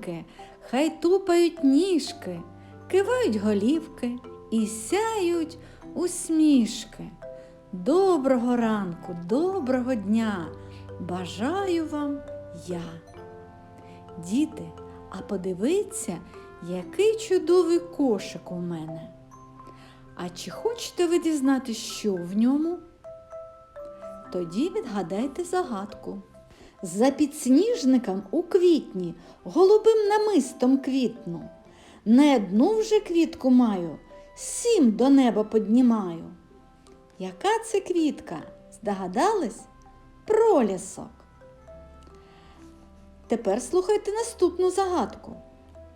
ніжки, хай тупають ніжки, кивають голівки і сяють усмішки. Доброго ранку, доброго дня! Бажаю вам я. Діти, а подивіться, який чудовий кошик у мене. А чи хочете ви дізнати, що в ньому? Тоді відгадайте загадку. За підсніжником у квітні голубим намистом квітну. Не одну вже квітку маю, сім до неба піднімаю. Яка це квітка? Здогадались? Пролісок. Тепер слухайте наступну загадку.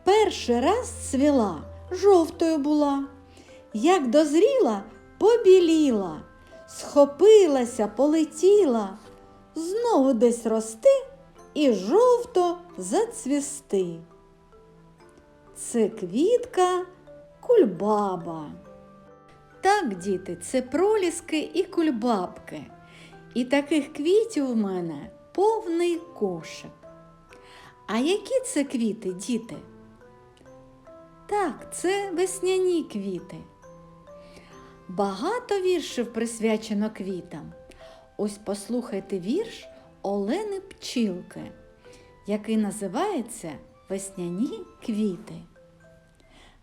Перший раз цвіла, жовтою була, як дозріла, побіліла, схопилася, полетіла, знову десь рости і жовто зацвісти. Це квітка кульбаба. Так, діти, це проліски і кульбабки. І таких квітів у мене повний кошик. А які це квіти, діти? Так, це весняні квіти. Багато віршів присвячено квітам. Ось послухайте вірш Олени Пчілки, який називається Весняні квіти.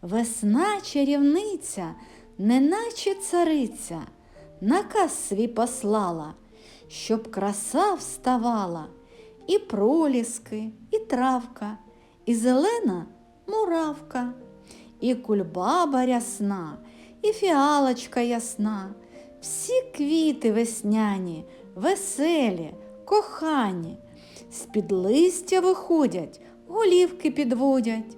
Весна чарівниця, неначе цариця, наказ свій послала, щоб краса вставала, і проліски, і травка, і зелена муравка, і кульбаба рясна, і фіалочка ясна, всі квіти весняні, веселі, кохані, з-під листя виходять, голівки підводять.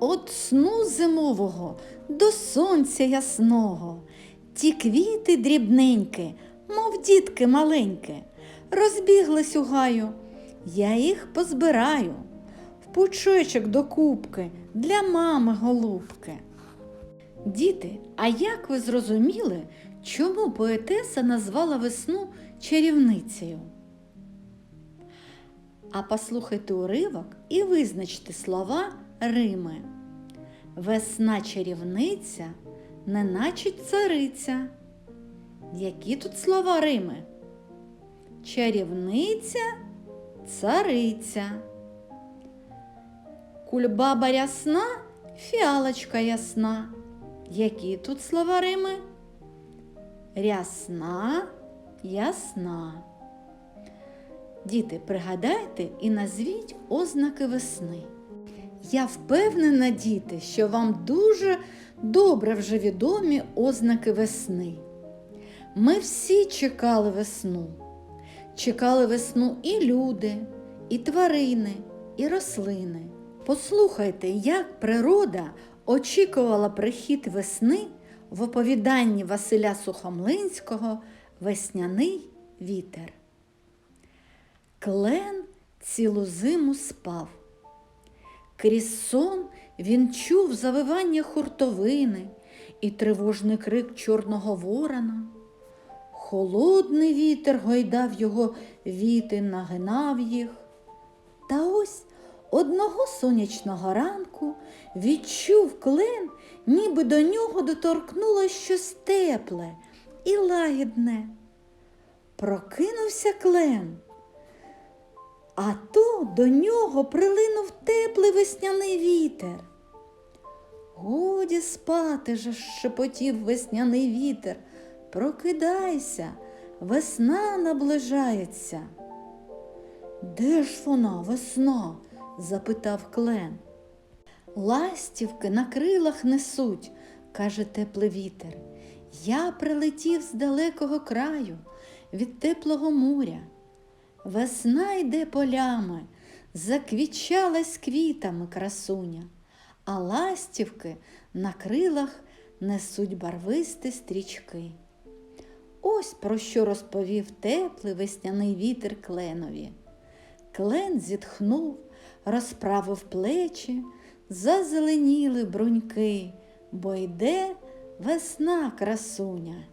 От сну зимового до сонця ясного, ті квіти дрібненькі, мов дітки маленькі, розбіглись у гаю, я їх позбираю в пучочок до кубки для мами голубки. Діти, а як ви зрозуміли, чому поетеса назвала весну чарівницею? А послухайте уривок і визначте слова Рими. Весна чарівниця, неначе цариця. Які тут слова Рими? Чарівниця, цариця. Кульбаба рясна, фіалочка ясна. Які тут слова Рими? Рясна, ясна. Діти, пригадайте і назвіть ознаки весни. Я впевнена, діти, що вам дуже добре вже відомі ознаки весни. Ми всі чекали весну. Чекали весну і люди, і тварини, і рослини. Послухайте, як природа очікувала прихід весни в оповіданні Василя Сухомлинського Весняний вітер. Клен цілу зиму спав. Крізь сон він чув завивання хуртовини і тривожний крик чорного ворона. Холодний вітер гойдав його віти, нагинав їх. Та ось одного сонячного ранку відчув клен, ніби до нього доторкнуло щось тепле і лагідне. Прокинувся клен. А то до нього прилинув теплий весняний вітер. Годі спати же, шепотів весняний вітер. Прокидайся, весна наближається. Де ж вона, весна? Запитав клен. Ластівки на крилах несуть, каже теплий вітер. Я прилетів з далекого краю від теплого моря. Весна йде полями, заквічалась квітами красуня, а ластівки на крилах несуть барвисті стрічки. Ось про що розповів теплий весняний вітер кленові. Клен зітхнув, розправив плечі, зазеленіли бруньки, бо йде весна красуня.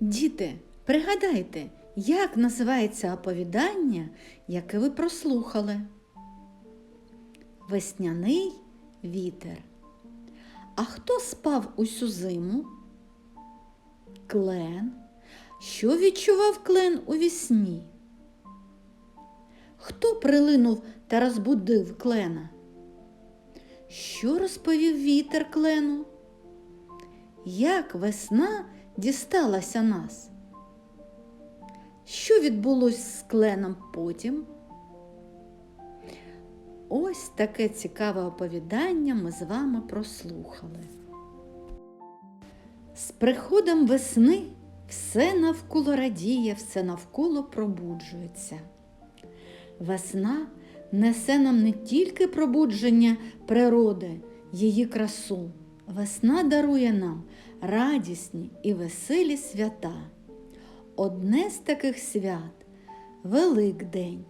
Діти, пригадайте, як називається оповідання, яке ви прослухали? весняний вітер. А хто спав усю зиму? Клен. Що відчував клен у вісні? Хто прилинув та розбудив клена? Що розповів вітер клену? Як весна дісталася нас? Що відбулось з кленом потім? Ось таке цікаве оповідання ми з вами прослухали. З приходом весни все навколо радіє, все навколо пробуджується. Весна несе нам не тільки пробудження природи, її красу. Весна дарує нам радісні і веселі свята. Одне з таких свят Великдень.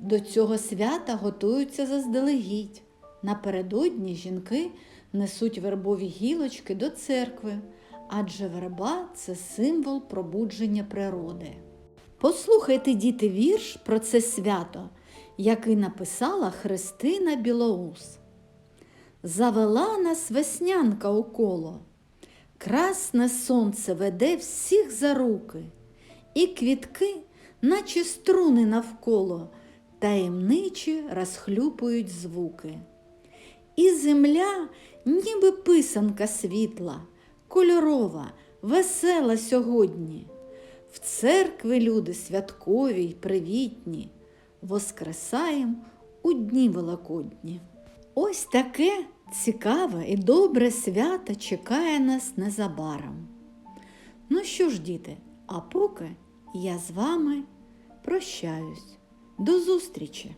До цього свята готуються заздалегідь. Напередодні жінки несуть вербові гілочки до церкви, адже верба це символ пробудження природи. Послухайте, діти, вірш про це свято, який написала Христина Білоус. Завела нас веснянка у коло, красне сонце веде всіх за руки, і квітки, наче струни навколо, таємничі розхлюпують звуки. І земля, ніби писанка світла, кольорова, весела сьогодні. В церкви люди святкові й привітні, воскресаєм у дні великодні. Ось таке цікаве і добре свято чекає нас незабаром. Ну що ж, діти, а поки я з вами прощаюсь. До зустрічі!